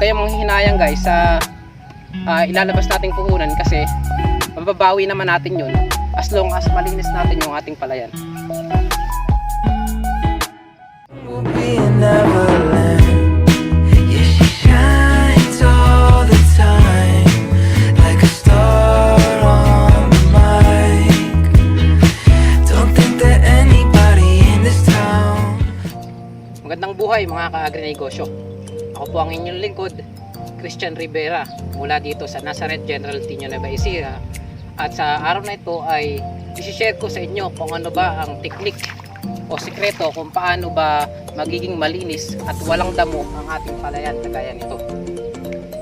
kayong manghihinayang guys sa ah, ilalabas nating puhunan kasi mababawi naman natin yun as long as malinis natin yung ating palayan. will be in buhay mga ka-agri-negosyo. Ako po ang inyong lingkod, Christian Rivera, mula dito sa Nazareth General Tino Nueva Ecija. At sa araw na ito ay isi-share ko sa inyo kung ano ba ang teknik o sikreto kung paano ba magiging malinis at walang damo ang ating palayan kagaya nito.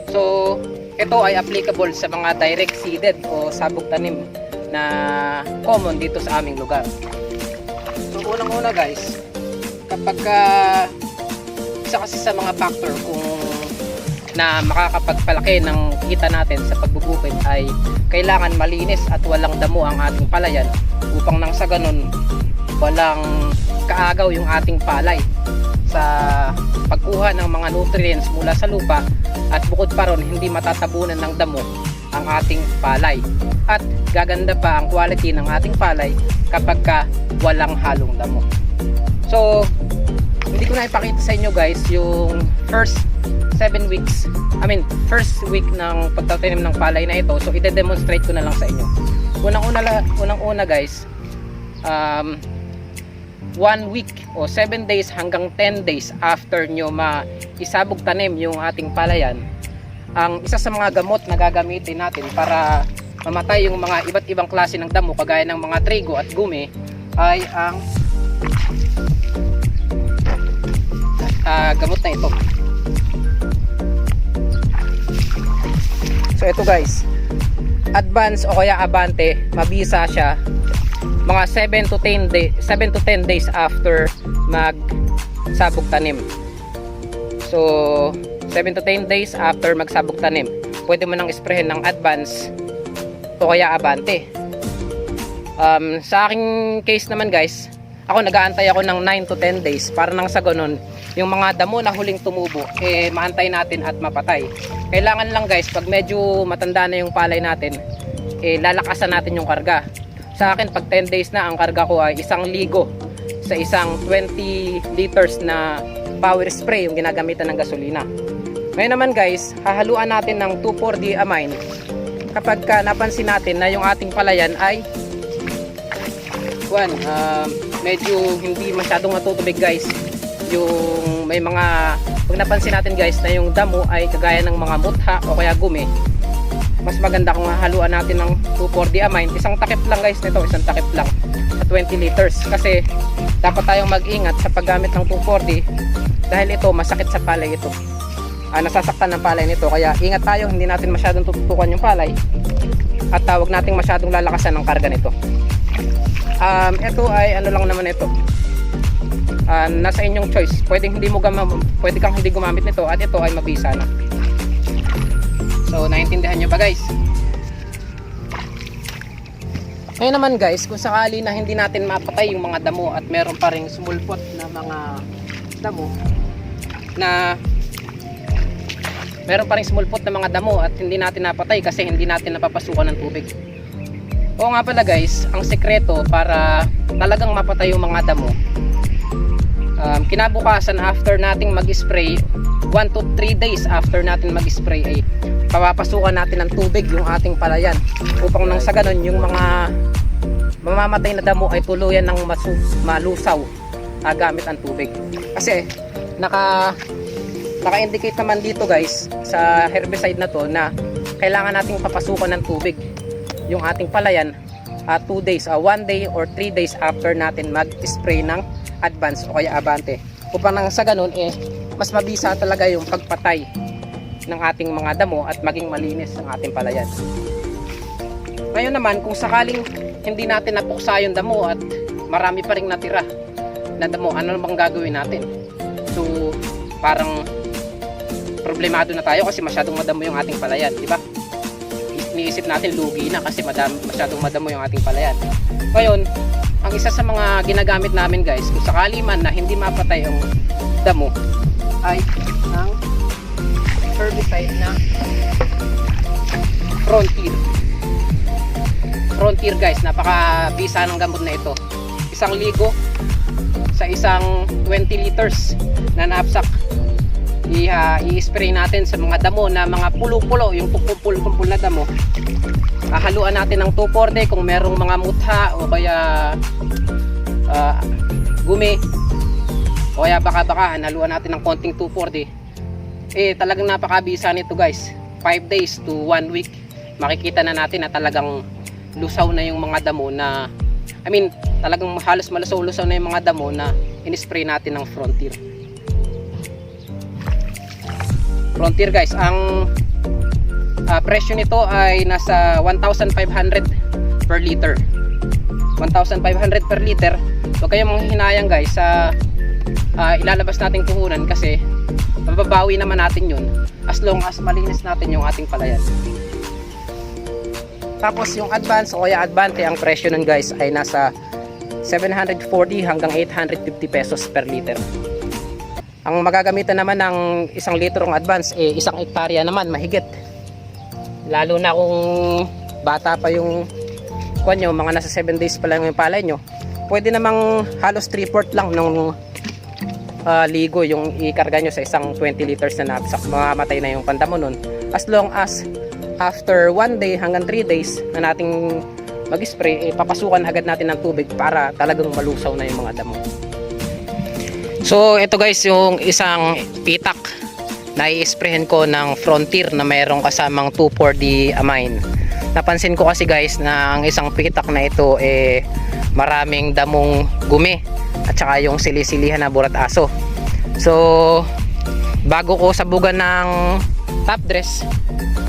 So, ito ay applicable sa mga direct seeded o sabog tanim na common dito sa aming lugar. So, unang-una guys, kapag ah, isa kasi sa mga factor kung na makakapagpalaki ng kita natin sa pagbubukid ay kailangan malinis at walang damo ang ating palayan upang nang sa ganun walang kaagaw yung ating palay sa pagkuha ng mga nutrients mula sa lupa at bukod pa ron hindi matatabunan ng damo ang ating palay. At gaganda pa ang quality ng ating palay kapag ka walang halong damo. So hindi ko na ipakita sa inyo guys yung first 7 weeks I mean first week ng pagtatanim ng palay na ito. So ide-demonstrate ko na lang sa inyo. Unang una, unang una guys um, 1 week o 7 days hanggang 10 days after nyo maisabog tanim yung ating palayan ang isa sa mga gamot na gagamitin natin para mamatay yung mga iba't ibang klase ng damo kagaya ng mga trigo at gumi ay ang gamot na ito. So ito guys. Advance o kaya abante mabisa siya. Mga 7 to 10 day, 7 to 10 days after mag sabog tanim. So 7 to 10 days after magsabog tanim pwede mo nang isprehin ng advance o kaya abante um, sa aking case naman guys ako nagaantay ako ng 9 to 10 days para nang sa ganun yung mga damo na huling tumubo eh maantay natin at mapatay. Kailangan lang guys pag medyo matanda na yung palay natin eh lalakasan natin yung karga. Sa akin pag 10 days na ang karga ko ay isang ligo sa isang 20 liters na power spray yung ginagamitan ng gasolina. Ngayon naman guys hahaluan natin ng 2,4-D amine kapag ka napansin natin na yung ating palayan ay Juan, um, medyo hindi masyadong matutubig guys yung may mga pag napansin natin guys na yung damo ay kagaya ng mga mutha o kaya gumi mas maganda kung hahaluan natin ng 2,4-D amine. Isang takip lang guys nito isang takip lang sa 20 liters. Kasi dapat tayong mag-ingat sa paggamit ng 2,4-D dahil ito masakit sa palay ito. Ah, nasasaktan ng palay nito. Kaya ingat tayo hindi natin masyadong tututukan yung palay. At tawag nating masyadong lalakasan ng karga nito. Um, ito ay ano lang naman ito Ah, nasa inyong choice. Pwedeng hindi mo gama, pwede kang hindi gumamit nito at ito ay mabisa na. So naintindihan nyo ba guys? Ngayon naman guys kung sakali na hindi natin mapatay yung mga damo at meron pa ring sumulpot na mga damo na meron pa ring sumulpot na mga damo at hindi natin napatay kasi hindi natin napapasukan ng tubig. Oo nga pala guys, ang sekreto para talagang mapatay yung mga damo um, kinabukasan after nating mag-spray 1 to 3 days after natin mag-spray ay papapasukan natin ng tubig yung ating palayan upang nang sa ganun yung mga mamamatay na damo ay tuluyan ng masu, malusaw ah, gamit ang tubig. Kasi naka naka-indicate naman dito guys sa herbicide na to na kailangan nating papasukan ng tubig yung ating palayan 2 days, 1 day or 3 days after natin mag-spray ng advance o kaya abante. Upang nang sa ganun eh mas mabisa talaga yung pagpatay ng ating mga damo at maging malinis ang ating palayan. Ngayon naman kung sakaling hindi natin napuksa yung damo at marami pa ring natira na damo ano bang gagawin natin? So parang problemado na tayo kasi masyadong madamo yung ating palayan di ba? Iniisip natin lugi na kasi madam, masyadong madamo yung ating palayan. Ngayon ang isa sa mga ginagamit namin guys kung sakali man na hindi mapatay ang damo ay ang herbicide na Frontier. Frontier guys, napaka-bisa ng gamot na ito. Isang ligo sa isang 20 liters na ah, i-spray natin sa mga damo na mga pulo-pulo, yung kumpul-kumpul na damo. Hahaluan natin ng 240 kung merong mga mutha o kaya ah, gumi. O kaya baka-baka haluan natin ng konting 240 eh talagang napakabisa nito guys. 5 days to 1 week. Makikita na natin na talagang lusaw na yung mga damo na I mean talagang halos malusaw-lusaw na yung mga damo na in-spray natin ng frontier. Frontier guys. Ang ah, presyo nito ay nasa 1,500 per liter. 1,500 per liter. Huwag kayong manghihinayang guys sa ah, ilalabas nating puhunan kasi mababawi naman natin yun as long as malinis natin yung ating palayan. Tapos yung advance o kaya advante ang presyo nun guys ay nasa 740 hanggang 850 pesos per liter. Ang magagamitan naman ng isang litrong advance eh isang hektarya naman mahigit lalo na kung bata pa yung kwan nyo, mga nasa 7 days pa lang yung palay nyo. Pwede namang halos 3 port lang ng ah, ligo yung ikarga nyo sa isang 20 liters na knapsack mamamatay na yung pandamo nun. As long as after 1 day hanggang 3 days na nating mag-spray eh, papasukan agad natin ng tubig para talagang malusaw na yung mga damo. So ito guys yung isang pitak na i-sprayhan ko ng frontier na mayroong kasamang 2,4-D amine. Napansin ko kasi guys na ang isang pitak na ito eh maraming damong gumi at saka yung silisilihan na burat aso. So bago ko sabugan ng top dress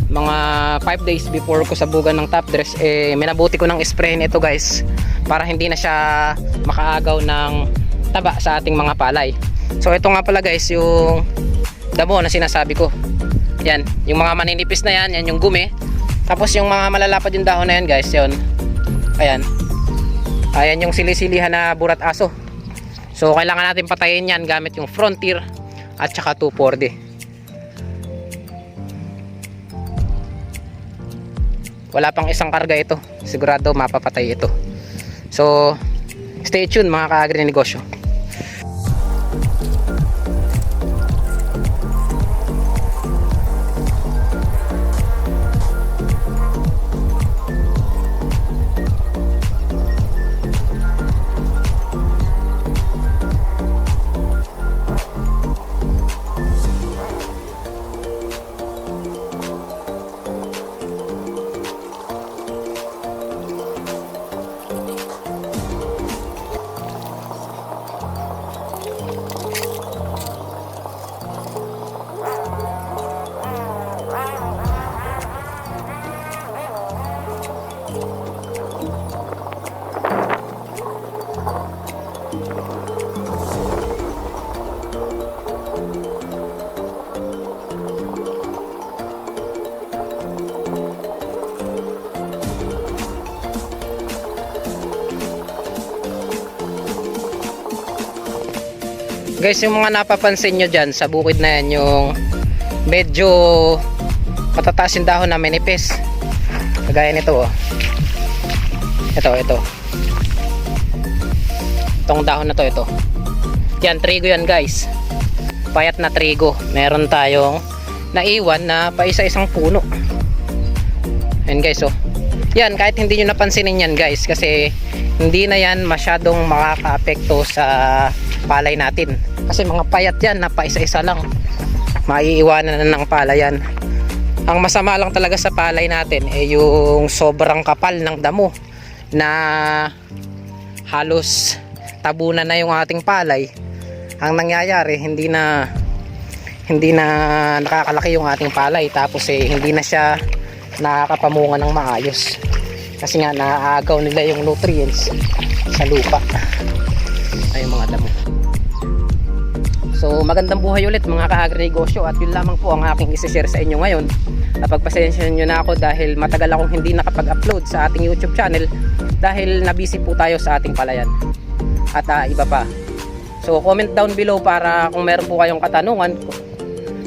mga 5 days before ko sabugan ng top dress eh minabuti ko ng spray nito guys para hindi na siya makaagaw ng taba sa ating mga palay. So ito nga pala guys yung damo na sinasabi ko. Yan yung mga maninipis na yan yan yung gumi. Tapos yung mga malalapad yung dahon na yan guys yun. Ayan. Ayan yung silisilihan na burat aso. So kailangan natin patayin yan gamit yung frontier at saka 240 wala pang isang karga ito. Sigurado mapapatay ito. So stay tuned mga ka-agri negosyo Guys, yung mga napapansin nyo dyan sa bukid na yan, yung medyo patataas yung dahon na manipis. Kagaya nito, oh. Ito, ito. Itong dahon na to, ito. Yan, trigo yan, guys. Payat na trigo. Meron tayong naiwan na pa isa-isang puno. Yan, guys, oh. Yan, kahit hindi nyo napansinin yan, guys, kasi hindi na yan masyadong makaka-apekto sa palay natin. Kasi mga payat yan na pa isa-isa lang. Maiiwanan na ng palayan ang masama lang talaga sa palay natin eh yung sobrang kapal ng damo na halos tabunan na yung ating palay. Ang nangyayari hindi na hindi na nakakalaki yung ating palay. Tapos eh hindi na siya nakakapamunga ng maayos. Kasi nga naaagaw nila yung nutrients sa lupa. Ay mga damo So magandang buhay ulit mga ka-agri-negosyo at yun lamang po ang aking isi-share sa inyo ngayon. Napagpasensya nyo na ako dahil matagal akong hindi nakapag-upload sa ating YouTube channel dahil nabisi po tayo sa ating palayan at ah, iba pa. So comment down below para kung meron po kayong katanungan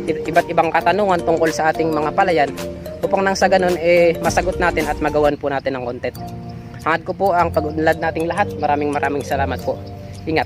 iba't ibang katanungan tungkol sa ating mga palayan upang nang sa ganun eh masagot natin at magawan po natin ng content. Hangad ko po ang pag-unlad nating lahat. Maraming maraming salamat po. Ingat.